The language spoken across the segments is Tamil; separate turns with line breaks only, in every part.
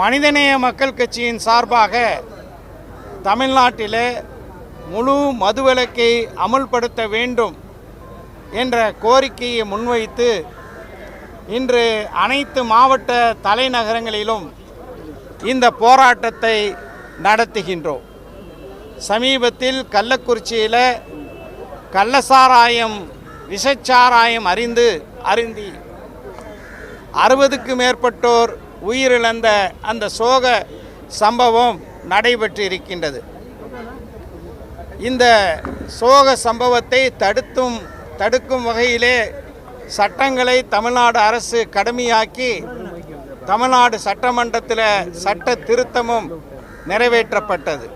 மனிதநேய மக்கள் கட்சியின் சார்பாக தமிழ்நாட்டிலே முழு மதுவிலக்கை அமுல்படுத்த வேண்டும் என்ற கோரிக்கையை முன்வைத்து இன்று அனைத்து மாவட்ட தலைநகரங்களிலும் இந்த போராட்டத்தை நடத்துகின்றோம். சமீபத்தில் கள்ளக்குறிச்சியில் கள்ளசாராயம் விஷச்சாராயம் அறிந்து அருந்தி அறுபதுக்கு மேற்பட்டோர் உயிரிழந்த அந்த சோக சம்பவம் நடைபெற்று இருக்கின்றது. இந்த சோக சம்பவத்தை தடுத்தும் தடுக்கும் வகையிலே சட்டங்களை தமிழ்நாடு அரசு கடுமையாக்கி தமிழ்நாடு சட்டமன்றத்தில் சட்ட திருத்தமும் நிறைவேற்றப்பட்டது.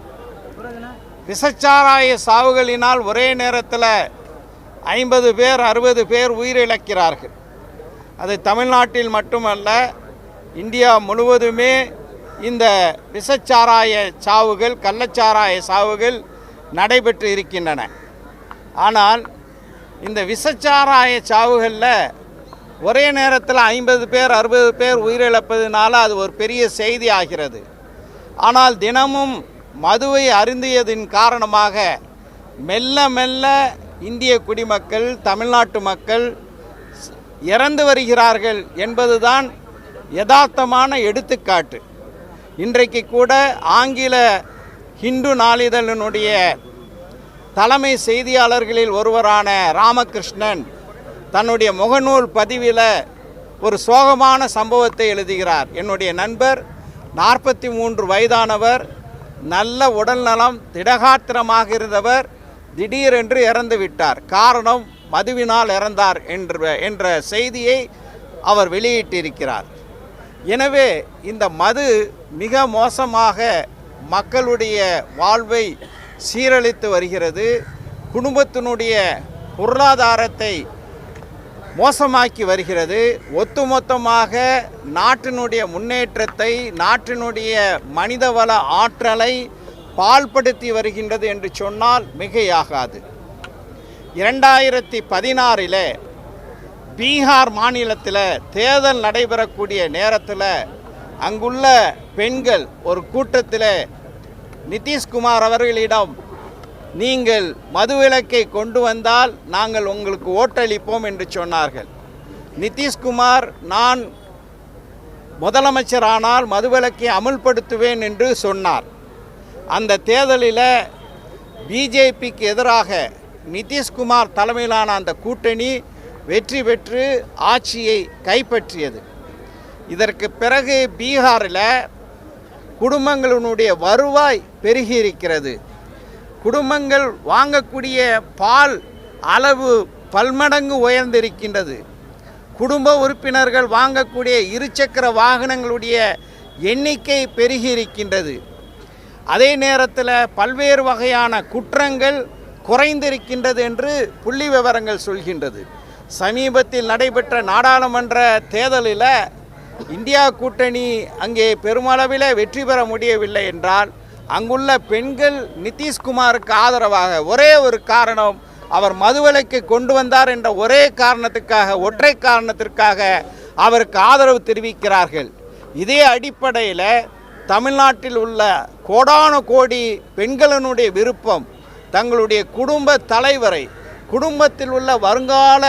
விசச்சாராய சாவுகளினால் ஒரே நேரத்தில் ஐம்பது பேர் அறுபது பேர் உயிரிழக்கிறார்கள். அது தமிழ்நாட்டில் மட்டுமல்ல இந்தியா முழுவதுமே இந்த விஷச்சாராய சாவுகள் கள்ளச்சாராய சாவுகள் நடைபெற்று இருக்கின்றன. ஆனால் இந்த விஷச்சாராய சாவுகளில் ஒரே நேரத்தில் ஐம்பது பேர் அறுபது பேர் உயிரிழப்பதுனால அது ஒரு பெரிய செய்தி ஆகிறது. ஆனால் தினமும் மதுவை அருந்தியதின் காரணமாக மெல்ல மெல்ல இந்திய குடிமக்கள் தமிழ்நாட்டு மக்கள் இறந்து வருகிறார்கள் என்பதுதான் யதார்த்தமான எடுத்துக்காட்டு. இன்றைக்கு கூட ஆங்கில ஹிந்து நாளிதழினுடைய தலைமை செய்தியாளர்களில் ஒருவரான ராமகிருஷ்ணன் தன்னுடைய முகநூல் பதிவில் ஒரு சோகமான சம்பவத்தை எழுதுகிறார். என்னுடைய நண்பர் நாற்பத்தி மூன்று வயதானவர் நல்ல உடல்நலம் திடகாத்திரமாக இருந்தவர் திடீரென்று இறந்து விட்டார். காரணம் மதுவினால் இறந்தார் என்ற என்ற செய்தியை அவர் வெளியிட்டிருக்கிறார். எனவே இந்த மது மிக மோசமாக மக்களுடைய வாழ்வை சீரழித்து வருகிறது. குடும்பத்தினுடைய பொருளாதாரத்தை மோசமாக்கி வருகிறது. ஒட்டுமொத்தமாக நாட்டினுடைய முன்னேற்றத்தை நாட்டினுடைய மனிதவள ஆற்றலை பால்படுத்தி வருகின்றது என்று சொன்னால் மிகையாகாது. இரண்டாயிரத்தி பதினாறில் பீகார் மாநிலத்தில் தேர்தல் நடைபெறக்கூடிய நேரத்தில் அங்குள்ள பெண்கள் ஒரு கூட்டத்தில் நிதிஷ்குமார் அவர்களிடம் நீங்கள் மதுவிலக்கை கொண்டு வந்தால் நாங்கள் உங்களுக்கு ஓட்டளிப்போம் என்று சொன்னார்கள். நிதிஷ்குமார் நான் முதலமைச்சரானால் மதுவிலக்கை அமுல்படுத்துவேன் என்று சொன்னார். அந்த தேர்தலில் பிஜேபிக்கு எதிராக நிதிஷ்குமார் தலைமையிலான அந்த கூட்டணி வெற்றி பெற்று ஆட்சியை கைப்பற்றியது. இதற்கு பிறகு பீகாரில் குடும்பங்களினுடைய வருவாய் பெருகி இருக்கிறது குடும்பங்கள் வாங்கக்கூடிய பால் அளவு பல்மடங்கு உயர்ந்திருக்கின்றது. குடும்ப உறுப்பினர்கள் வாங்கக்கூடிய இருசக்கர வாகனங்களுடைய எண்ணிக்கை பெருகி இருக்கின்றது அதே நேரத்தில் பல்வேறு வகையான குற்றங்கள் குறைந்திருக்கின்றது என்று புள்ளி விவரங்கள் சொல்கின்றது. சமீபத்தில் நடைபெற்ற நாடாளுமன்ற தேர்தலில் இந்தியா கூட்டணி அங்கே பெருமளவில் வெற்றி பெற முடியவில்லை என்றால் அங்குள்ள பெண்கள் நிதிஷ்குமாருக்கு ஆதரவாக ஒரே ஒரு காரணம் அவர் மதுவிலக்கை கொண்டு வந்தார் என்ற ஒரே காரணத்துக்காக ஒற்றை காரணத்திற்காக அவருக்கு ஆதரவு தெரிவிக்கிறார்கள். இதே அடிப்படையில் தமிழ்நாட்டில் உள்ள கோடான கோடி பெண்களினுடைய விருப்பம் தங்களுடைய குடும்ப தலைவரை குடும்பத்தில் உள்ள வருங்கால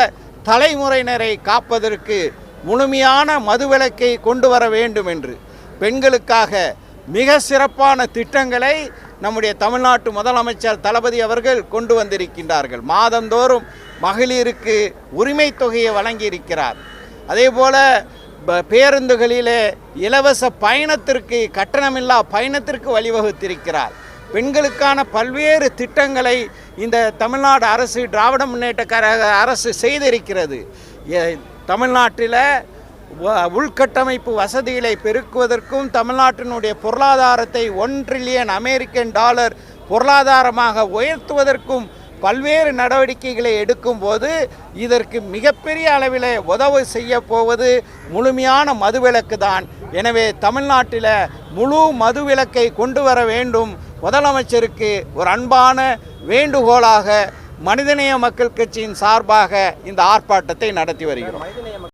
தலைமுறையினரை காப்பதற்கு முழுமையான மதுவிலக்கை கொண்டு வர வேண்டும் என்று பெண்களுக்காக மிக சிறப்பான திட்டங்களை நம்முடைய தமிழ்நாட்டு முதலமைச்சர் தளபதி அவர்கள் கொண்டு வந்திருக்கின்றார்கள். மாதந்தோறும் மகளிருக்கு உரிமை தொகையை வழங்கியிருக்கிறார். அதே போல் ப- பேருந்துகளிலே இலவச பயணத்திற்கு கட்டணமில்லா பயணத்திற்கு வழிவகுத்திருக்கிறார். பெண்களுக்கான பல்வேறு திட்டங்களை இந்த தமிழ்நாடு அரசு திராவிட முன்னேற்ற கழக அரசு செய்திருக்கிறது. தமிழ்நாட்டில் உள்கட்டமைப்பு வசதிகளை பெருக்குவதற்கும் தமிழ்நாட்டினுடைய பொருளாதாரத்தை ஒன் ட்ரில்லியன் அமெரிக்கன் டாலர் பொருளாதாரமாக உயர்த்துவதற்கும் பல்வேறு நடவடிக்கைகளை எடுக்கும்போது இதற்கு மிகப்பெரிய அளவில் உதவு செய்ய போவது முழுமையான மதுவிலக்கு தான் எனவே தமிழ்நாட்டில் முழு மதுவிலக்கை கொண்டு வர வேண்டும். முதலமைச்சருக்கு ஒரு அன்பான வேண்டுகோளாக மனிதநேய மக்கள் கட்சியின் சார்பாக இந்த ஆர்ப்பாட்டத்தை நடத்தி வருகிறோம்.